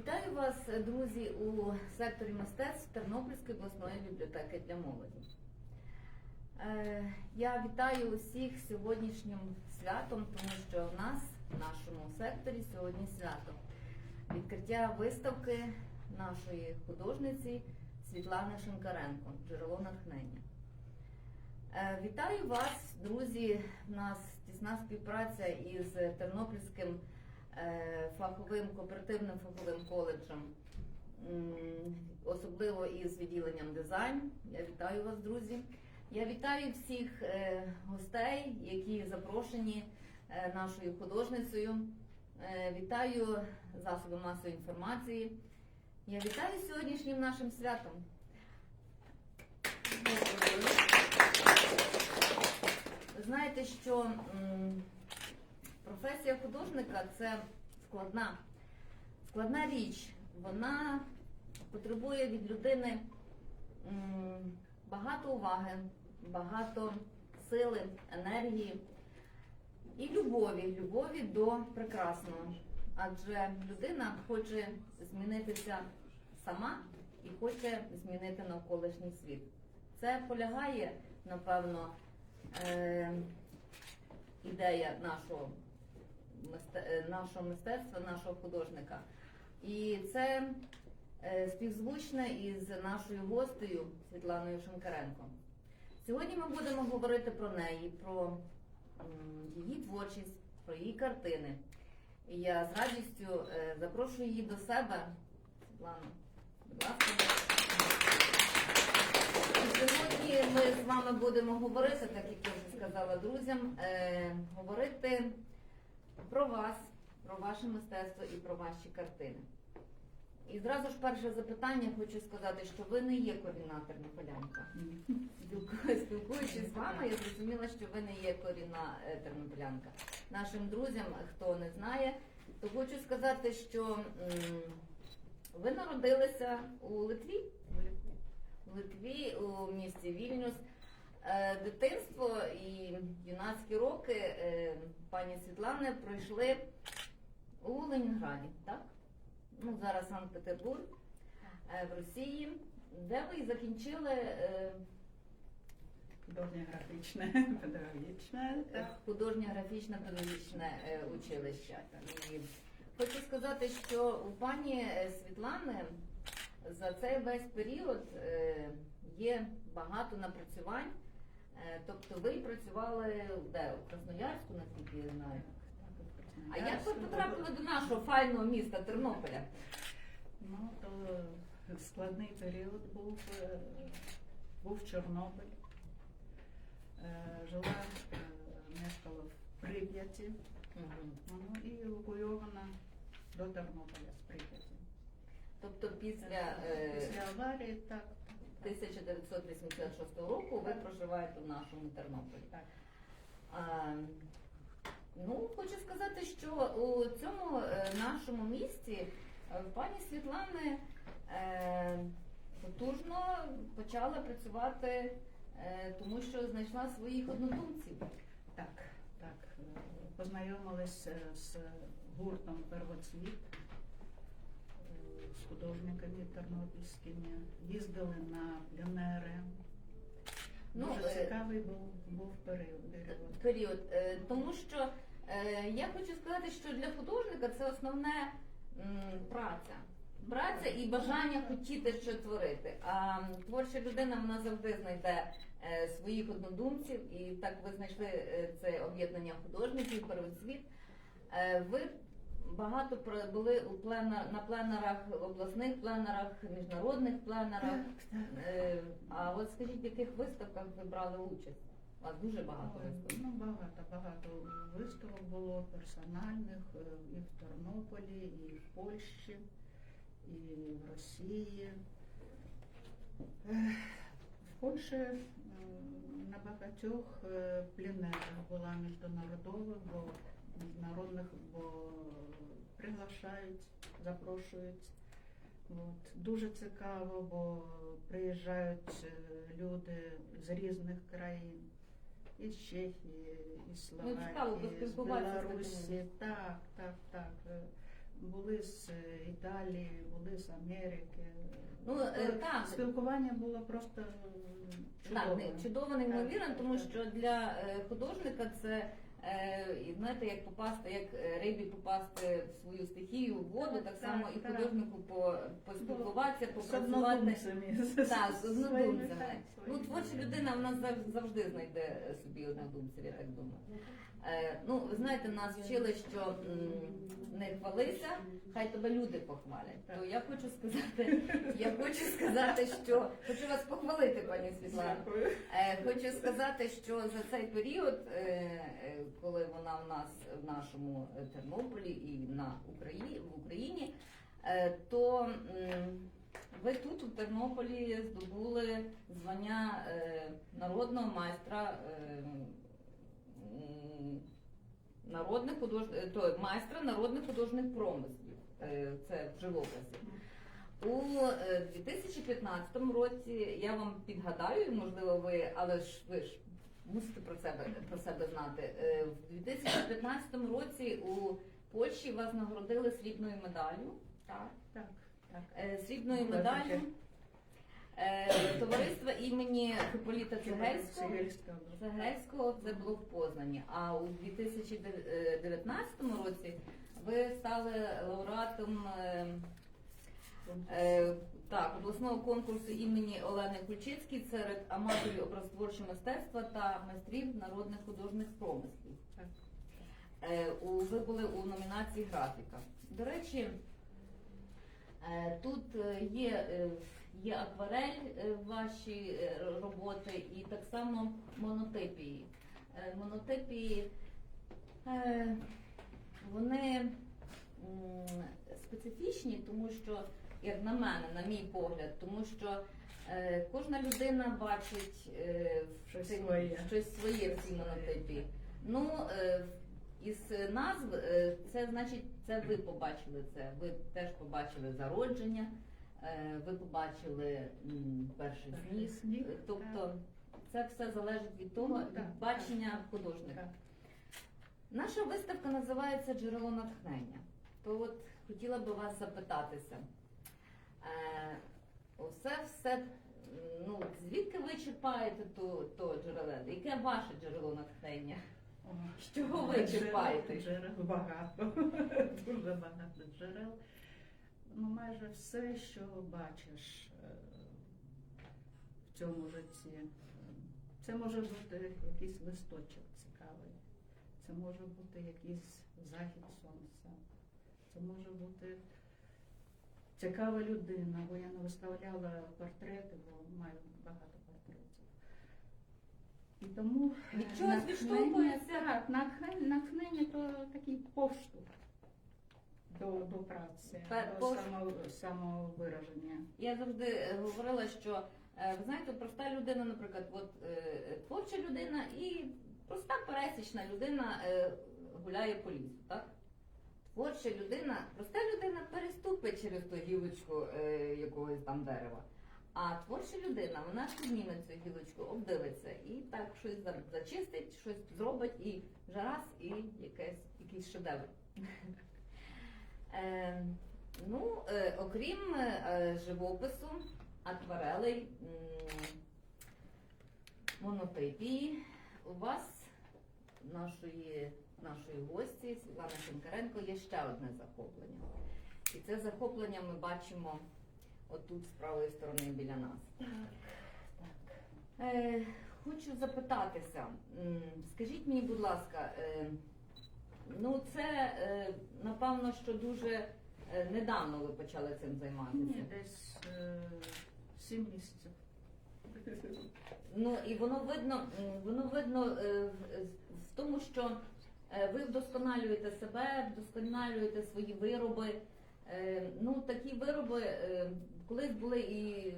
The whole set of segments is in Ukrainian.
Вітаю вас, друзі, у секторі мистецтв Тернопільської обласної бібліотеки для молоді. Е, Я вітаю усіх сьогоднішнім святом, тому що в нас, в нашому секторі, сьогодні свято. Відкриття виставки нашої художниці Світлани Шинкаренко Джерело натхнення. Е, Вітаю вас, друзі. У нас тісна співпраця із Тернопільським фаховим кооперативним фаховим коледжем, особливо із відділенням дизайн. Я вітаю вас, друзі. Я вітаю всіх е, гостей, які запрошені е, нашою художницею. Е, Вітаю засоби масової інформації. Я вітаю сьогоднішнім нашим святом. Знаєте, що професія художника це складна, складна річ. Вона потребує від людини багато уваги, багато сили, енергії і любові, любові до прекрасного. Адже людина хоче змінитися сама і хоче змінити навколишній світ. Це полягає, напевно, е, ідея нашого, нашого мистецтва, нашого художника. І це е, співзвучне із нашою гостею Світланою Шинкаренко. Сьогодні ми будемо говорити про неї, про її творчість, про її картини. І я з радістю е, запрошую її до себе. Світлана, будь ласка. Сьогодні ми з вами будемо говорити, так як я вже сказала друзям, е, говорити про вас, про ваше мистецтво і про ваші картини. І зразу ж перше запитання хочу сказати, що ви не є корінна тернополянка. Спілку- Спілкуючись з вами, я зрозуміла, що ви не є корінна тернополянка. Нашим друзям, хто не знає, то хочу сказати, що ви народилися у Литві. В Литві у місті Вільнюс. Е, Дитинство і юнацькі роки е, пані Світлани пройшли у Ленінграді, так? Ну, зараз Санкт-Петербург, е, в Росії, де ви і закінчили е, Художнє графічне, педагогічне. е, художнє графічне педагогічне училище. І хочу сказати, що у пані Світлани за цей весь період є багато напрацювань. Е, Тобто ви працювали де? У Красноярську, наскільки я знаю. А як ви потрапили до нашого файного міста Тернополя? Ну, то складний період був, е, був Чорнобиль. Е, Жила, мешкала в Прип'яті, ну, і евакуйована до Тернополя з Прип'яті. Тобто після Після аварії, так. 1986 року ви проживаєте в нашому Тернополі. Так. А, ну, хочу сказати, що у цьому е, нашому місті е, пані Світлани е, потужно почала працювати, е, тому що знайшла своїх однодумців. Так, так. Е, е, з гуртом Первоцвіт, з художниками тернопільськими, їздили на пленери. Ну, Дуже е, цікавий був, був період. період. період. Е, Тому що е, я хочу сказати, що для художника це основне праця. Праця і бажання хотіти що творити. А творча людина вона завжди знайде е, своїх однодумців, і так ви знайшли е, це об'єднання художників, первоцвіт. Е, Ви багато були у пленар, на пленарах, обласних пленарах, міжнародних пленарах. Е, А от скажіть, в яких виставках ви брали участь? У вас дуже багато виставок. Ну, багато, багато виставок було персональних е, і в Тернополі, і в Польщі, і в Росії. В Польщі на багатьох е, пленерах була міжнародових, бо міжнародних, бо приглашають, запрошують. От. Дуже цікаво, бо приїжджають е, люди з різних країн. Із Чехії, із Ну, Словакії, з Білорусі. Так, так, так. Е, були з е, Італії, були з Америки. Ну, так. Спілкування було просто Так, чудове. не- чудово неймовірно, тому що для художника це і знаєте, як попасти, як е, рибі попасти в свою стихію, в воду, Так, так так, само і так. художнику по, поспілкуватися, попрацювати. Так, з однодумцями. Ну, творча людина в нас зав- завжди знайде собі однодумців, я так думаю. Е, ну, ви знаєте, нас вчили, що не хвалися, хай тебе люди похвалять. То я хочу сказати, я хочу сказати, що хочу вас похвалити, пані Світлана. Е, Хочу сказати, що за цей період, е, коли вона в нас в нашому Тернополі і на Україні в Україні, то ви тут у Тернополі здобули звання народного майстра. Е, Народних худож... е, то майстра народних художніх промислів. Е, Це в живописі. У е, 2015 році я вам підгадаю, можливо, ви, але ж ви ж мусите про себе про себе знати. Е, В 2015 році у Польщі вас нагородили срібною медаллю. Так. Так, так. Е, Срібною медаллю е, товариства імені Хиполіта Цегельського. Цегельського. Це було в Познані. А у 2019 році ви стали лауреатом е, Е, так, обласного конкурсу імені Олени Кульчицькій серед аматорів образотворчого мистецтва та майстрів народних художніх промислів. Е, у, ви були у номінації графіка. До речі, е, тут е, є, е, є акварель е, ваші е, роботи і так само монотипії. Е, Монотипії вони специфічні, тому що, як на мене, на мій погляд, тому що кожна людина бачить Щось цим- своє. щось своє в цій монотипі. Ну, із назв це значить, це ви побачили це. Ви теж побачили зародження, ви побачили перший сніг, Е, Тобто це все залежить від того, Ну, від бачення художника. Наша виставка називається Джерело натхнення. То от хотіла би вас запитатися. Е, оце все, ну, звідки ви черпаєте то, то джерело? Яке ваше джерело натхнення? З чого ви черпаєте? Джерел багато, дуже багато джерел. Ну, майже все, що бачиш е, в цьому житті. Це може бути якийсь листочок цікавий, це може бути якийсь захід сонця, це може бути цікава людина, бо я не виставляла портрети, бо маю багато портретів. І тому Від чогось натхнення- Так, натхнення то такий поштовх до, до праці, Пе- до пош- само, самовираження. Я завжди е, говорила, що е, ви знаєте, проста людина, наприклад, от е, творча людина і проста пересічна людина е, гуляє по лісу, так? Творча людина, проста людина переступить через ту гілочку е, якогось там дерева. А творча людина, вона підніме цю гілочку, обдивиться і так щось за- зачистить, щось зробить і вже раз, і якесь, якийсь шедевр. Е, ну, е, окрім е, живопису, акварелей, монотипії, у вас, нашої, нашої гості, Світлани Шинкаренко, є ще одне захоплення. І це захоплення ми бачимо отут з правої сторони біля нас. Е, хочу запитатися, скажіть мені, будь ласка, ну це е, напевно, що дуже е, недавно ви почали цим займатися. Ні, десь е, сім місяців. Ну і воно видно, воно видно в- тому, що ви вдосконалюєте себе, вдосконалюєте свої вироби. Ну, такі вироби колись були і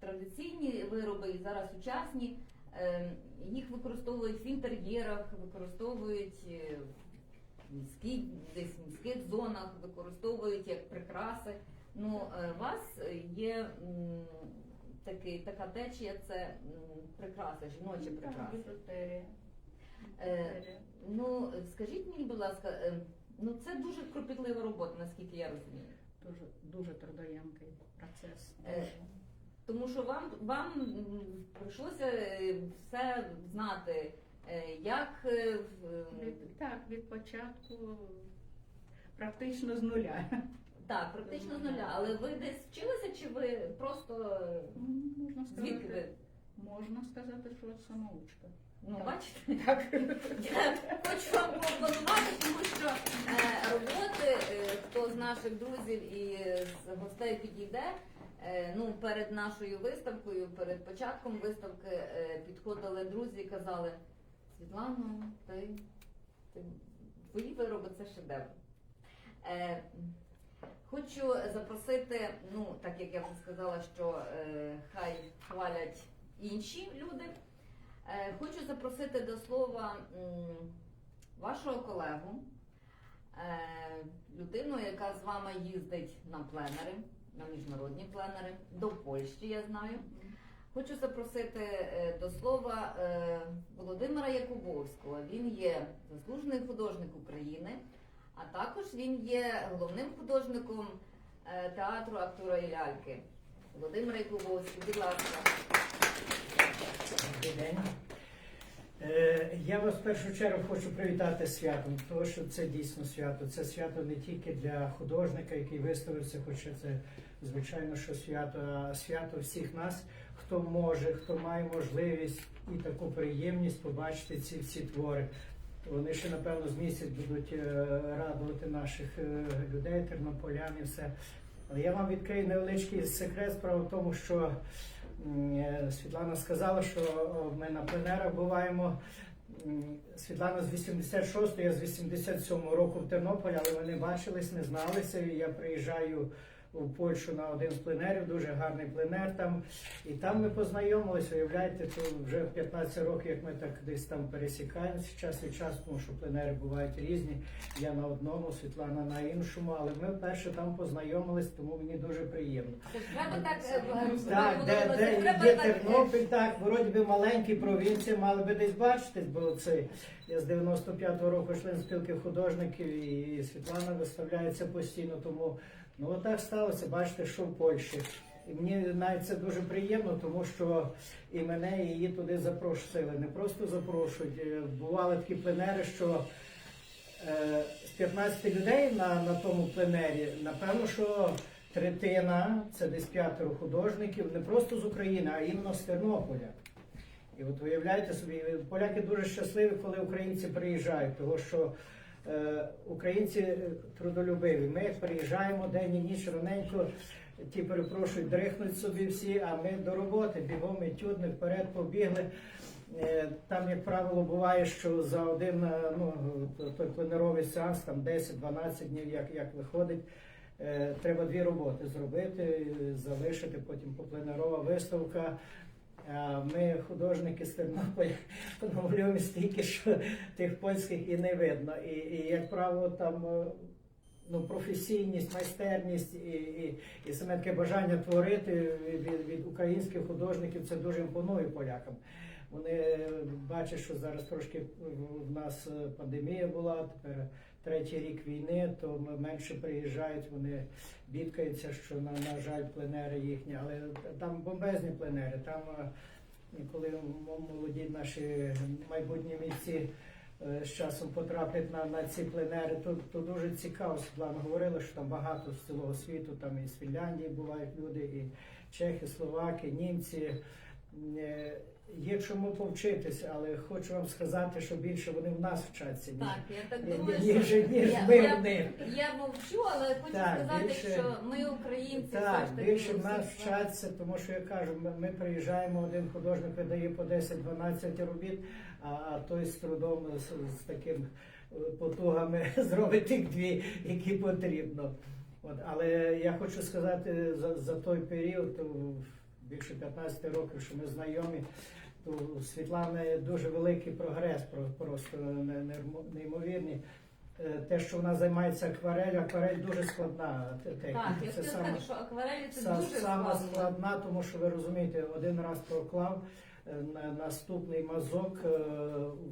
традиційні вироби, і зараз сучасні. Їх використовують в інтер'єрах, використовують міській, десь в міських зонах, використовують як прикраси. Ну, е, у вас є такий, така течія, це жіноча прикраса. Біжутерія. Е, Ну, скажіть мені, будь ласка, е, Ну це дуже кропітлива робота, наскільки я розумію. Дуже, дуже трудоємкий процес. Е, Тому що вам, вам прийшлося е, все знати, е, як е, Від, так, від початку практично з нуля. так, практично з нуля. Але ви десь вчилися, чи ви просто е, Можна звідки ви? сказати, можна сказати, що самоучка. Ну, Так. бачите, Так. я хочу вам поаплодувати, тому що е, роботи, е, хто з наших друзів і з гостей підійде. е, Ну, перед нашою виставкою, перед початком виставки е, підходили друзі і казали: Світлано, ти, ти твої вироби це шедевр. Е, Хочу запросити, ну так як я вже сказала, що е, хай хвалять інші люди. Е, хочу запросити до слова м, вашого колегу, е, людину, яка з вами їздить на пленери, на міжнародні пленери, до Польщі, я знаю. Хочу запросити е, до слова е, Володимира Якубовського. Він є заслужений художник України, а також він є головним художником е, театру актора і ляльки. Володимир Якубовський, будь ласка. Добрий день. Е, Я вас в першу чергу хочу привітати святом, тому що це дійсно свято. Це свято не тільки для художника, який виставився, хоча це звичайно, що свято, а свято всіх нас, хто може, хто має можливість і таку приємність побачити ці всі твори. Вони ще напевно з місяць будуть е, радувати наших е, людей, тернополян і все. Але я вам відкрию невеличкий секрет. Справа в тому, що е, Світлана сказала, що ми на пленерах буваємо. Світлана з 86-го, я з 87-го року в Тернополі, але ми не бачились, не зналися. Я приїжджаю у Польщу на один з пленерів, дуже гарний пленер там. І там ми познайомилися, уявляєте, то вже 15 років, як ми так десь там пересікаємося час від часу, тому що пленери бувають різні. Я на одному, Світлана на іншому, але ми вперше там познайомились, тому мені дуже приємно. Треба так. е, Так, де, де є е, Тернопіль, так, вроді би маленькі провінції, мали би десь бачитись, бо це я з 95-го року член спілки художників і Світлана виставляється постійно, тому ну отак сталося, бачите, що в Польщі. І мені навіть це дуже приємно, тому що і мене, і її туди запрошували. Не просто запрошують. Е, Бували такі пленери, що е, з 15 людей на, на тому пленері, напевно, що третина, це десь п'ятеро художників, не просто з України, а іменно з Тернополя. І от уявляєте собі, поляки дуже щасливі, коли українці приїжджають, тому що українці е, трудолюбиві. Ми приїжджаємо день і ніч раненько, ті перепрошують, дрихнуть собі всі, а ми до роботи бігом етюдник, вперед побігли. Е, Там, як правило, буває, що за один е, ну, той пленеровий сеанс, там 10-12 днів, як, як виходить, е, треба дві роботи зробити, е, залишити, потім попленерова виставка. Ми, художники з Тернополя, намалюємо стільки, що тих польських і не видно. І, і як правило, там е, ну, професійність, майстерність і, і, і саме таке бажання творити від, від, українських художників це дуже імпонує полякам. Вони бачать, що зараз трошки в нас е, пандемія була, тепер третій рік війни, то менше приїжджають, вони бідкаються, що на, на жаль, пленери їхні, але там бомбезні пленери. Там, е, коли молоді наші майбутні митці е, з часом потраплять на, на ці пленери, то, то дуже цікаво. Світлана говорила, що там багато з цілого світу, там і з Фінляндії бувають люди, і чехи, словаки, німці. Є чому повчитися, але хочу вам сказати, що більше вони в нас вчаться, ніж, Так, я так ні- думаю, ніж, що ніж я, ми я, в них. я мовчу, але хочу Так, сказати, більше- що ми українці Так, більше в нас вчаться, тому що я кажу, ми, ми приїжджаємо, один художник видає по 10-12 робіт, а, а той з трудом з, з таким е, потугами зробить тих дві, які потрібно. От, але я хочу сказати за, за той період, більше 15 років, що ми знайомі, то у Світлани дуже великий прогрес, про- просто неймовірний. Е, Те, що вона займається акварель, акварель дуже складна техніка. Так, Це я саме- сказати, що акварелі це сама, дуже сама складна, тому що ви розумієте, один раз проклав, наступний мазок е,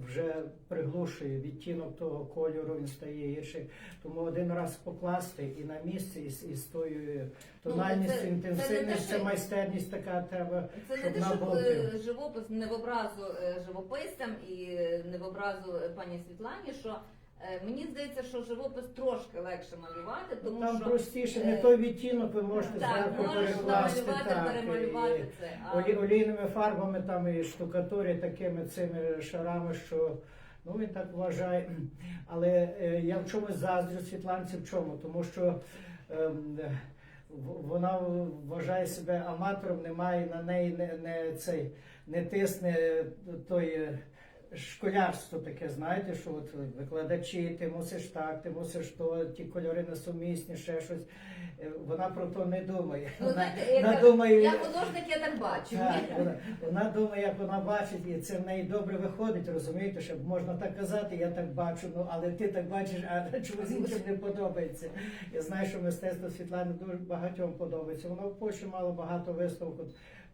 вже приглушує відтінок того кольору, він стає гірший. Тому один раз покласти і на місці, і, із і з тою тональністю, Ну, це- це не майстерність така треба. Це не щоб те, щоб е, живопис не в образу е, живописцям і е, не в образу е, пані Світлані, що е, мені здається, що живопис трошки легше малювати, тому Там що простіше, не е, той відтінок ви можете так, зверху можеш перекласти. намалювати, перемалювати і- це. А Олі, олійними фарбами там і штукатурі такими цими шарами, що ну він так вважає. Але е, я в чомусь заздрю Світланці в чому, тому що ем, в- вона вважає себе аматором, немає на неї не, не цей не тисне той. е, Школярство таке, знаєте, що от викладачі, ти мусиш так, ти мусиш то, ті кольори несумісні, ще щось. Е, Вона про то не думає. ну, Вона, знаєте, вона кажу, думає, я художник, я так бачу. так, вона, вона думає, як вона бачить, і це в неї добре виходить, розумієте, що можна так казати, я так бачу, ну але ти так бачиш, а чомусь іншим не подобається. Я знаю, що мистецтво Світлани дуже багатьом подобається. Вона в Польщі мала багато виставок.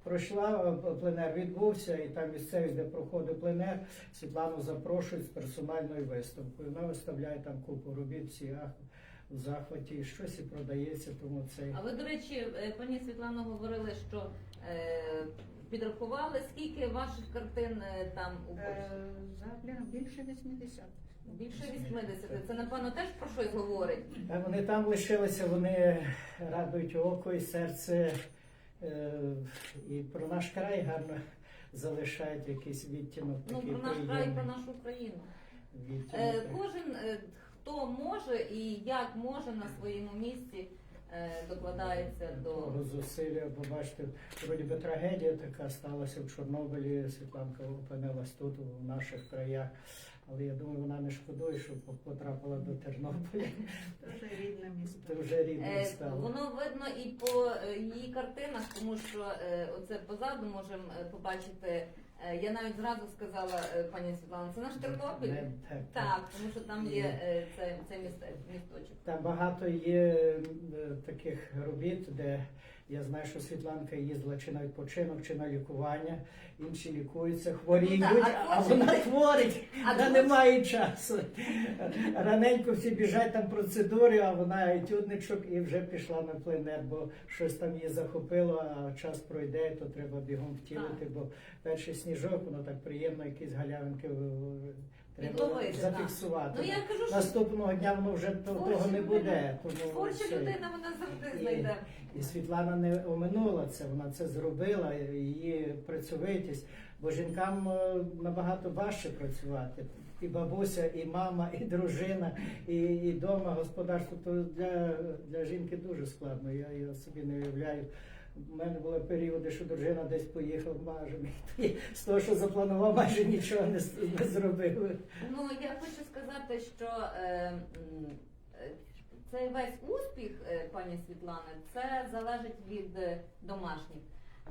Пройшла е, пленер, відбувся, і там місцевість, де проходить пленер, Світлану запрошують з персональною виставкою. Вона виставляє там купу робіт, всі в захваті, щось і продається, тому це. А ви, до речі, е, пані Світлано, говорили, що е, підрахували, скільки ваших картин е, там у Польщі? Е, Загля більше 80. Більше 80. Це, напевно, теж про щось говорить. Вони там лишилися, вони радують око і серце, і про наш край гарно залишають якийсь відтінок. Ну, такий про наш край, приємний про нашу Україну. відтінок. Е, кожен, е, хто може і як може на своєму місці е, докладається до. Того зусилля, бо бачите, вроді би трагедія така сталася в Чорнобилі. Світланка опинилась тут, у наших краях. Але я думаю, вона не шкодує, що потрапила до Тернополя. Дуже рідне місто. Це вже рідне Е, стало. Воно видно і по е, її картинах, тому що е, оце позаду можемо побачити. Я навіть зразу сказала пані Світлана, це наш Тернопіль. Не, так, так. Тому що там є це, це місточок. Там багато є таких робіт, де я знаю, що Світланка їздила чи на відпочинок, чи на лікування. Інші лікуються, хворіють, Ну, так, а а вона творить, А вона не має часу. Раненько всі біжать там процедури, а вона етюдничок і вже пішла на пленер, бо щось там її захопило, а час пройде, то треба бігом втілити, бо перший сніжок, воно так приємно, якісь галявинки треба Підловити, зафіксувати. Ну я кажу, що Наступного дня воно вже то- Творча того не людина- буде. Тому творча це- людина вона завжди І- знайде. І Світлана не оминула це, вона це зробила, її працьовитість, бо жінкам е, набагато важче працювати. І бабуся, і мама, і дружина, і, і дома господарство. То для, для жінки дуже складно. Я, я собі не уявляю. У мене були періоди, що дружина десь поїхала, майже з того, що запланував, майже нічого не, не зробив. Ну я хочу сказати, що е, е, цей весь успіх е, пані Світлани, це залежить від е, домашніх.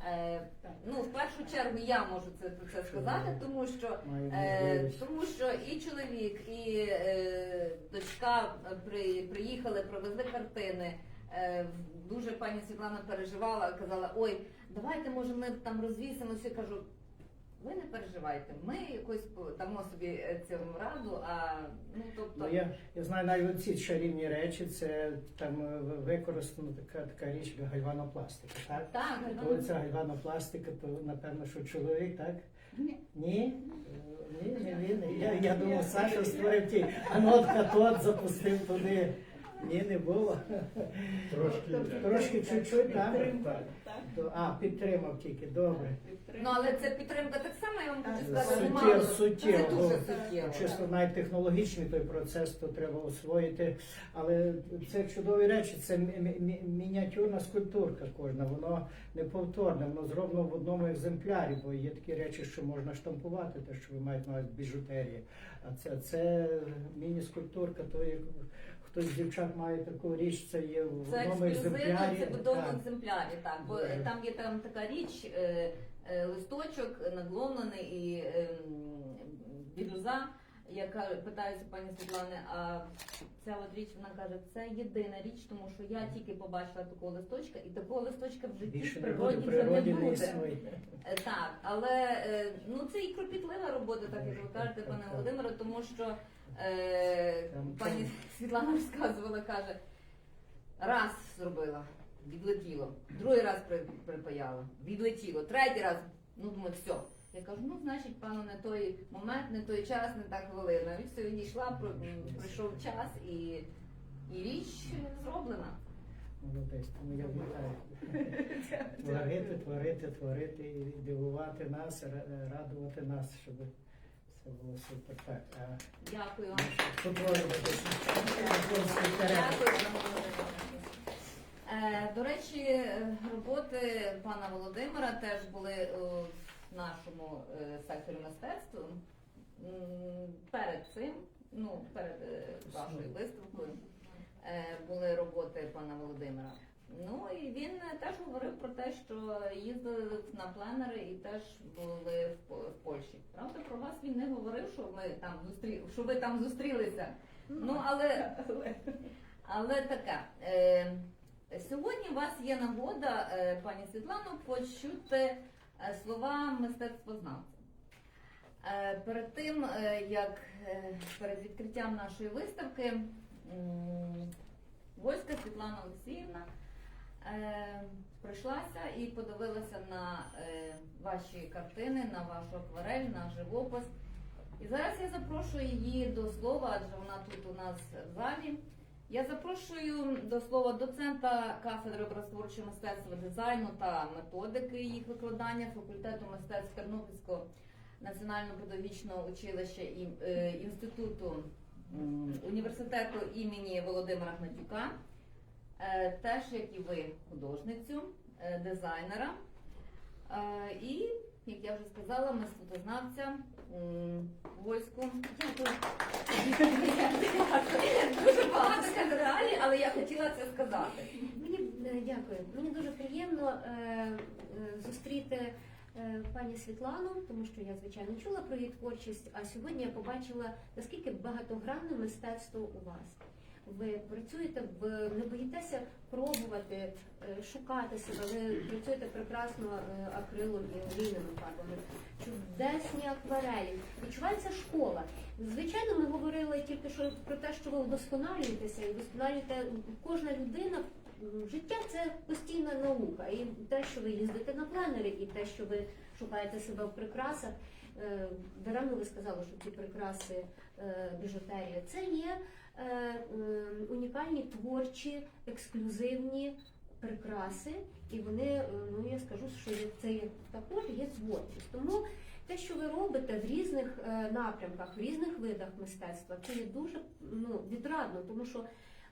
Е, ну, в першу чергу я можу це це сказати, тому що Е, тому що і чоловік, і е, дочка при, приїхали, привезли картини. Е, дуже пані Світлана переживала, казала, ой, давайте, може, ми там розвісимося. Я кажу, ви не переживайте, ми якось дамо собі е, цьому раду, а ну тобто. Ну, я, я знаю навіть ці чарівні речі, це там е, використана така, така річ як гальванопластика, так? Так, То ця гальванопластика, то напевно, що чоловік, так? Ні. Ні? Ні, не він. Я, я думав, Саша створив ті анот катод запустив туди. Ні, не було. Трошки Трошки чуть-чуть, так? Підтримка, Так. так. А, підтримав тільки, добре. Ну але це підтримка так само, я вам хочу сказати, Суттєво, мало. суттєво. Це дуже суттєво. Чисто навіть технологічний той процес, то треба освоїти. Але це чудові речі, це мі- мі- мі- мініатюрна скульптурка кожна, воно неповторне, воно зроблено в одному екземплярі, бо є такі речі, що можна штампувати, те, що ви маєте навіть біжутерії. А це, це міні-скульптурка, то як хтось з дівчат має таку річ, це є в Це одному ексклюзивно, екземплярі. це в одному Так. екземплярі, так. Бо Дуже. там є там така річ, е, е, листочок надломлений і ем, бірюза. я кажу, питаюся пані Світлани, а ця от річ вона каже, це єдина річ, тому що я тільки побачила такого листочка, і такого листочка в житті Більше в не природі вже не природі не буде. існує. Е, Так, але е, ну це і кропітлива робота, так як ви кажете, пане. Володимире, тому що е, пані Світлана розказувала, каже, раз зробила, відлетіло, другий раз припаяла, відлетіло, третій раз, ну думаю, все. Я кажу, ну значить, пану, не той момент, не той час, не та хвилина. І все, відійшла, пройшов час і, і річ зроблена. Молодець, тому я вітаю. Творити, творити, творити і дивувати нас, радувати нас, щоб все було супер. Так, а Дякую. за можливість. Е, До речі, роботи пана Володимира теж були е, в нашому е, секторі мистецтва. Перед цим, ну, перед вашою виставкою, були роботи пана Володимира. Ну і він е, теж говорив про те, що їздили на пленери і теж були в Польщі. Правда, про вас він не говорив, що ми там зустрі... що ви там зустрілися. Ну, але, але таке. Е, сьогодні у вас є нагода, е, пані Світлано, почути е, слова мистецтвознавця. Е, перед тим, як перед відкриттям нашої виставки, м, Войська Світлана Олексіївна е, прийшлася і подивилася на е, ваші картини, на вашу акварель, на живопис. І зараз я запрошую її до слова, адже вона тут у нас в залі. Я запрошую до слова доцента кафедри образотворчого мистецтва дизайну та методики їх викладання факультету мистецтв Тернопільського національного педагогічного училища і е, інституту університету імені Володимира Гнатюка, теж як і ви, художницю, е, дизайнера. Е, І, як я вже сказала, мистецтвознавця м, войску. Дуже багато кафедралі, але я хотіла це сказати. Мені е, дякую. Мені дуже приємно е, е, зустріти е, пані Світлану, тому що я звичайно чула про її творчість. А сьогодні я побачила наскільки багатогранне мистецтво у вас. Ви працюєте в не боїтеся пробувати, е, шукати себе. Ви працюєте прекрасно е, акрилом і олійними фарбами. Чудесні акварелі. Відчувається школа. Звичайно, ми говорили тільки що про те, що ви вдосконалюєтеся і вдосконалюєте кожна людина. Життя це постійна наука. І те, що ви їздите на пленери, і те, що ви шукаєте себе в прикрасах. Е, Даремно ви сказали, що ці прикраси біжутерія це є унікальні творчі, ексклюзивні прикраси, і вони, е, ну я скажу, що це також є творчість. Тому те, що ви робите в різних е, напрямках, в різних видах мистецтва, це є дуже ну, відрадно, тому що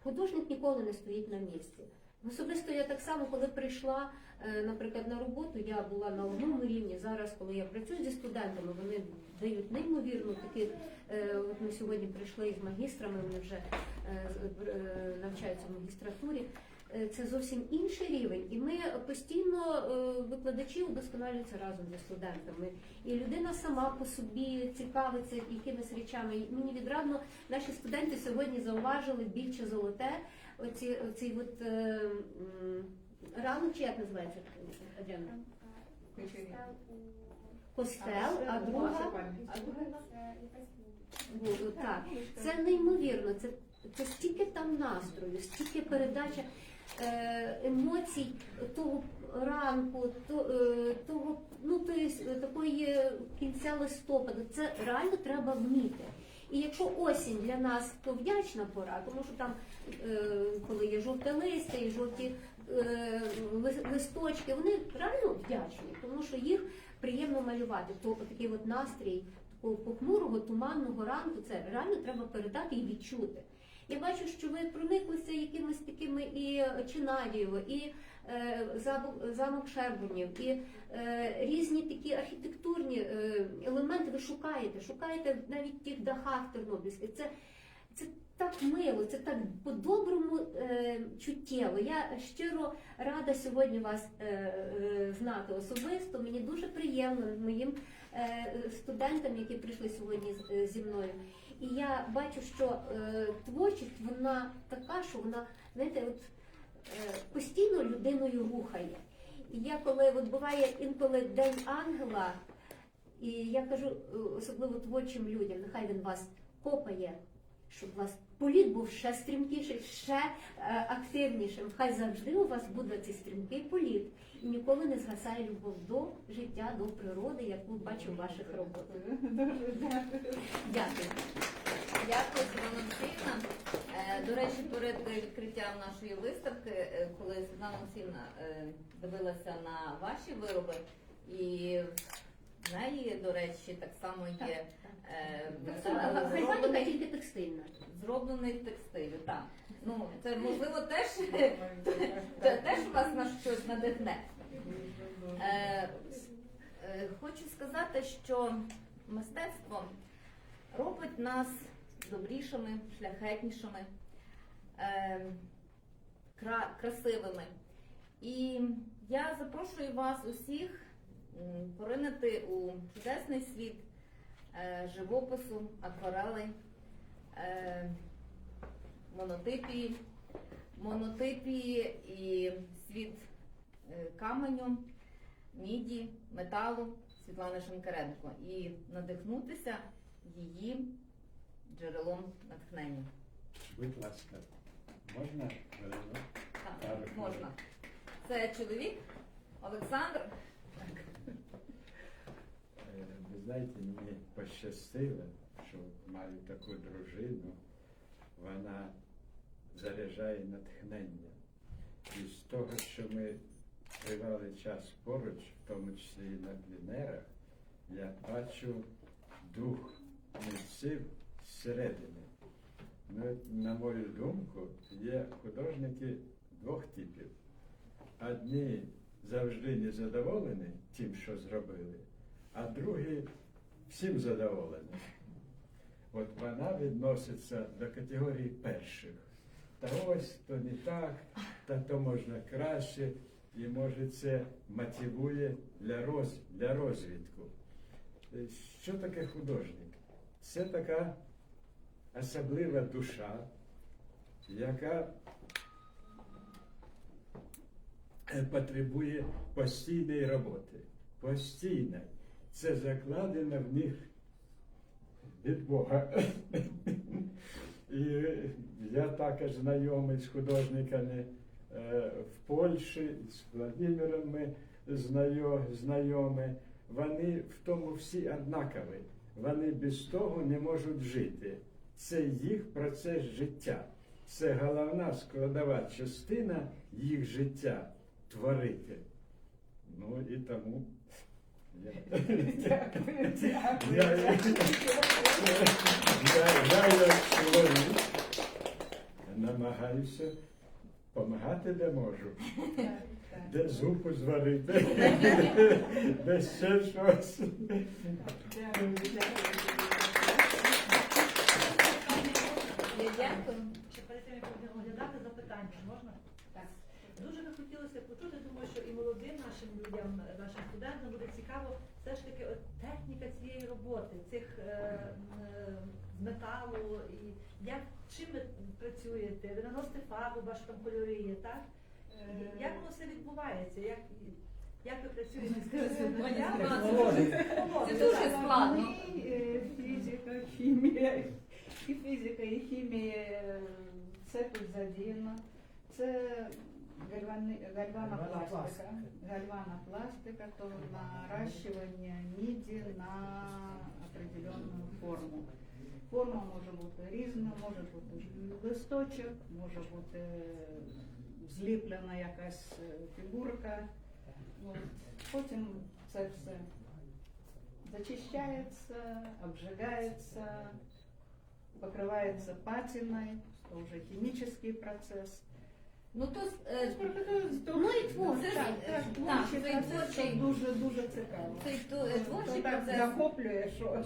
художник ніколи не стоїть на місці. Особисто я так само, коли прийшла, е, наприклад, на роботу, я була на одному рівні. Зараз, коли я працюю зі студентами, вони дають неймовірно такі. е, От ми сьогодні прийшли із магістрами, вони вже е, з- навчаються в магістратурі. Це зовсім інший рівень, і ми постійно викладачі удосконалюються разом зі студентами. І людина сама по собі цікавиться якимись речами. Мені відрадно наші студенти сьогодні зауважили більше золоте. Оці, оці от, е, м, ранок, чи як називається Адріана? Костел, а друга Бу- так. Це неймовірно. Це, це стільки там настрою, стільки передача е, емоцій того ранку, то, е, того, ну, тої, с- такої кінця листопада. Це реально треба вміти. І якщо осінь для нас то вдячна пора, тому що там, е, коли є жовте листя і жовті е, листочки, вони реально вдячні, тому що їх приємно малювати. То такий от настрій такого похмурого, туманного ранку, це реально треба передати і відчути. Я бачу, що ви прониклися якимись такими і Чинадієво, і замок, замок Шербунів, і е, різні такі архітектурні е, елементи ви шукаєте, шукаєте навіть тих дахах тернопільських. Це, це так мило, це так по-доброму е, чуттєво. Я щиро рада сьогодні вас е, е, знати особисто. Мені дуже приємно моїм е, студентам, які прийшли сьогодні е, зі мною. І я бачу, що е, творчість вона така, що вона, знаєте, от е, постійно людиною рухає. І я коли от буває інколи День ангела, і я кажу е, особливо творчим людям, нехай він вас копає, щоб у вас політ був ще стрімкіший, ще е, активнішим. Хай завжди у вас буде цей стрімкий політ. Ніколи не згасає любов до життя, до природи, яку бачу в ваших роботах. Дуже дякую. Дякую. Дякую, Олексіївна. Е, До речі, перед відкриттям нашої виставки, е, коли Світлана Олексіївна е, дивилася на ваші вироби, і в неї, до речі, так само є е, Гальваніка зроблений, тільки текстильна. зроблений з текстилю. Так. Ну, це можливо теж, це теж вас на щось надихне. Е, е, Хочу сказати, що мистецтво робить нас добрішими, шляхетнішими, е, кра- красивими. І я запрошую вас усіх поринути у чудесний світ е, живопису, акварелей, е, монотипії, монотипії і світ е, каменю, міді, металу Світлани Шенкаренко і надихнутися її джерелом натхнення. Будь ласка, можна? Так, Так. можна. Це чоловік Олександр. Знаєте, мені пощастило, що маю таку дружину, вона заряджає натхнення. І з того, що ми тривалий час поруч, в тому числі і на пленерах, я бачу дух митців зсередини. Ну, на мою думку, є художники двох типів. Одні завжди незадоволені тим, що зробили, а другі всім задоволені. От вона відноситься до категорії перших. Та ось то не так, та то можна краще, і може це мотивує для, роз, для розвитку. Е, Що таке художник? Це така особлива душа, яка е, потребує постійної роботи. Постійної. Це закладено в них від Бога. І я також знайомий з художниками е, в Польщі, з Владимиром ми знайомі. Вони в тому всі однакові. Вони без того не можуть жити. Це їх процес життя. Це головна складова частина їх життя творити. Ну і тому Дякую, дякую. намагаюся допомагати, де можу. Де зупу зварити, де ще щось. Дякую. Ще перед тим, як будемо оглядати запитання, можна? Так. Дуже би хотілося почути, думаю, що і молодим нашим людям, нашим студентам буде цікаво все ж таки от техніка цієї роботи, цих е, е, з металу, і як чим ви працюєте? Ви наносите фарбу, бачу там кольори є, так? І Як воно все відбувається? Як, як ви працюєте з цим. Це дуже складно. Е, Фізика, хімія, і фізика, і хімія, е, це тут задіяно. Це гальвани, гальвана Гальвана пластика. пластика. Гальвана пластика, то наращивание міді на определенну форму. Форма може бути різна, може бути листочок, може бути зліплена якась е, фігурка. От. Потім це все зачищається, обжигається, покривається патиною, це вже хімічний процес. Ну то е, Ну і творчий. Так, так, так, творчий цей процес, це творчий- дуже дуже цікаво. цей ту- е, творчий так процес. захоплює, що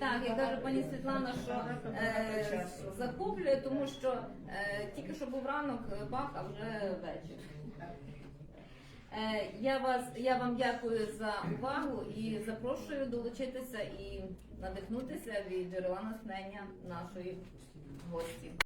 Так, я кажу пані Світлана, що Багато, е, часу. захоплює, тому що е, тільки що був ранок, е, бах, а вже вечір. Е, Я вас я вам дякую за увагу і запрошую долучитися і надихнутися від джерела натхнення нашої гості.